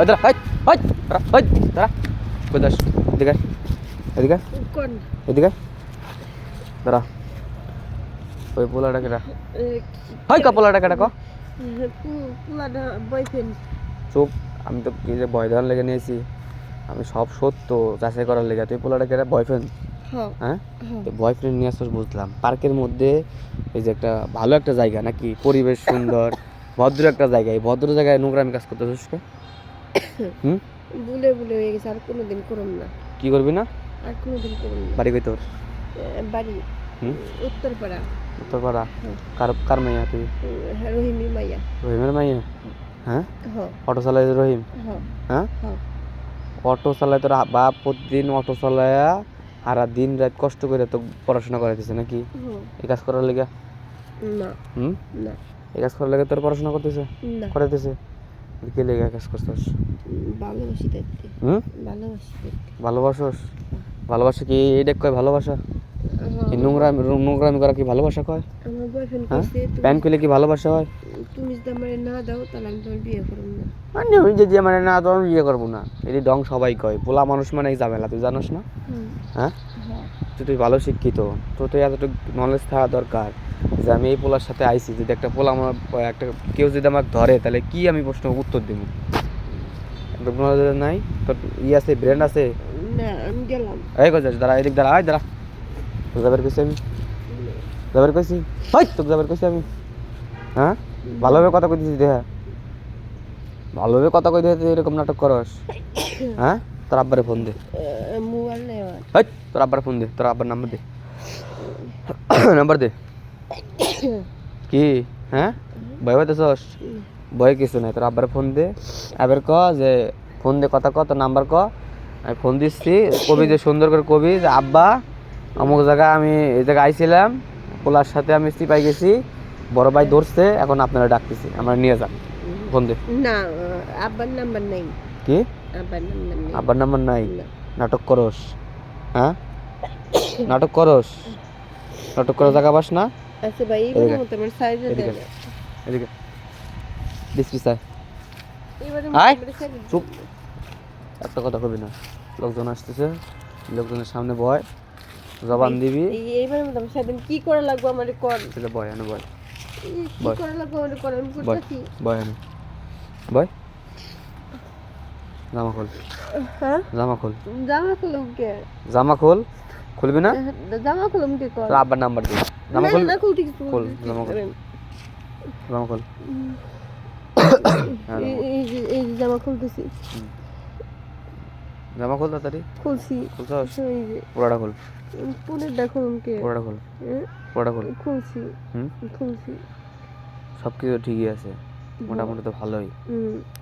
ওই দাঁড়া ওই ওই দাঁড়া কই যাস এদিকে এদিকে এদিকে দাঁড়া ওই পোলাটা কেটা হয় কা পোলাটা কেটা ক চুপ আমি তো কি যে ভয় দেওয়ার লেগে নিয়েছি। আমি সব সত্য যাচাই করার লেগে। তুই পোলাটা কেটা বয়ফ্রেন্ড হ্যাঁ হ্যাঁ? বয়ফ্রেন্ড নিয়ে আসছিস বুঝলাম। পার্কের মধ্যে এই যে একটা ভালো একটা জায়গা নাকি পরিবেশ সুন্দর ভদ্র একটা জায়গা। এই ভদ্র জায়গায় নোংরামি কাজ করতেছিস হুম? বুলে বুলে হয়ে গেছে আর কোনোদিন না। কি করবি না? আর কোনোদিন করুন না। বাড়ি কই তোর? বাড়ি। উত্তরপাড়া। তোর পাড়া হুম। কার কার মাইয়া তুই? হ্যাঁ, রহিমি মাইয়া। রহিমের মাইয়া? হ্যাঁ? হ্যাঁ অটো চালাই রহিম? হ্যাঁ হ্যাঁ? হ্যাঁ অটো চালায় তোর বাপ প্রতিদিন অটো চালায়া আর দিন রাত কষ্ট করে তো পড়াশোনা করাইতেছে নাকি? হ্যাঁ এই কাজ করার লেগে? না। হুম? না। এই কাজ করার লেগে তোর পড়াশোনা করতেছে? না। করাইতেছে? কে লেগে কাজ করছস ভালোবাসি দেখতে হুম? ভালোবাসি ভালোবাসস? ভালোবাসা কি এইটা কয় ভালোবাসা? এই নোংরা নোংরামি করা কি ভালোবাসা কয়? হ্যাঁ? প্যান খুলে কি ভালোবাসা হয়? তুমি যদি আমার না দাও তাহলে আমি তোমার বিয়ে করব না। মানে ওই যে যে মানে না তো আমি বিয়ে করব না। এটি ডং সবাই কয়। পোলা মানুষ মানে এই ঝামেলা তুই জানোস না? হ্যাঁ? হ্যাঁ। তুই তুই ভালো শিক্ষিত। তো তুই এতটুকু নলেজ থাকা দরকার যে আমি এই পোলার সাথে আইছি। যদি একটা পোলা আমার একটা কেউ যদি আমাকে ধরে তাহলে কি আমি প্রশ্ন উত্তর দেবো? knowledge নাই? তোর ই আছে ব্রেন আছে? না আমি গেলাম। এই দাঁড়া এদিক দাঁড়া আয় দাঁড়া। তোকে যাবার কইছি আমি? যাবার কইছি? হাই তোকে যাবার কইছি আমি? হ্যাঁ? ভালোভাবে কথা কই কইতেছি দেখা ভালোভাবে কথা কই দিতে এরকম নাটক করস। হ্যাঁ? তোর আব্বারে ফোন দে। মোবাইল নেই তোর আব্বার ফোন দে তোর আব্বার নাম্বার দে। নাম্বার দে। কি? হ্যাঁ? ভয় পাইতেছস? ভয় কিছু নাই তোর আব্বার ফোন দে। আবার ক যে ফোন দে কথা ক তোর নাম্বার ক। আমি ফোন দিচ্ছি কবি যে সুন্দর করে কবি যে আব্বা অমুক জায়গায় আমি এই জায়গায় আইছিলাম পোলার সাথে আমি পাই গেছি। বড় ভাই ধরছে এখন আপনারা ডাকতেছি আমরা নিয়ে যান। ফোন দে। না আব্বার নাম্বার নেই। কি? আব্বার নাম্বার নেই। আব্বার নাম্বার নাই? নাটক করস। হ্যাঁ? নাটক করস? নাটক করার জায়গা পাস না? আচ্ছা ভাই এদিকে। এবারে মতো আমার সাইজে এদিকে স্যার আয়। চুপ। একটা কথা কবি না। লোকজন আসতেছে লোকজনের সামনে বয়। জবান দিবি। এই- এইবারে মতো কি করা লাগবে আমার কর? সেটা বয় এনে বয়। বয় বয় বয় জামা খোল। হ্যাঁ? জামা খোল। জামা খুলুম কে? জামা খোল। খুলবি না? জামা খুলুম কে কর? আব্বার নাম্বার দিবি। জামা খোল। না, খুলতে কিছু খোল, জামা খোল। জামা খোল। এই- জামা খুলতেছি। জামা খোল তাড়াতাড়ি। খুলছি। খুলছস? যে। পুরাটা খোল। পুনের দেখুন কে? পুরাটা খোল। হ্যাঁ? করে খোল খুলছি। হুম? খুলছি। সব কিছু ঠিকই আছে। মোটামুটি তো ভালোই। হুম।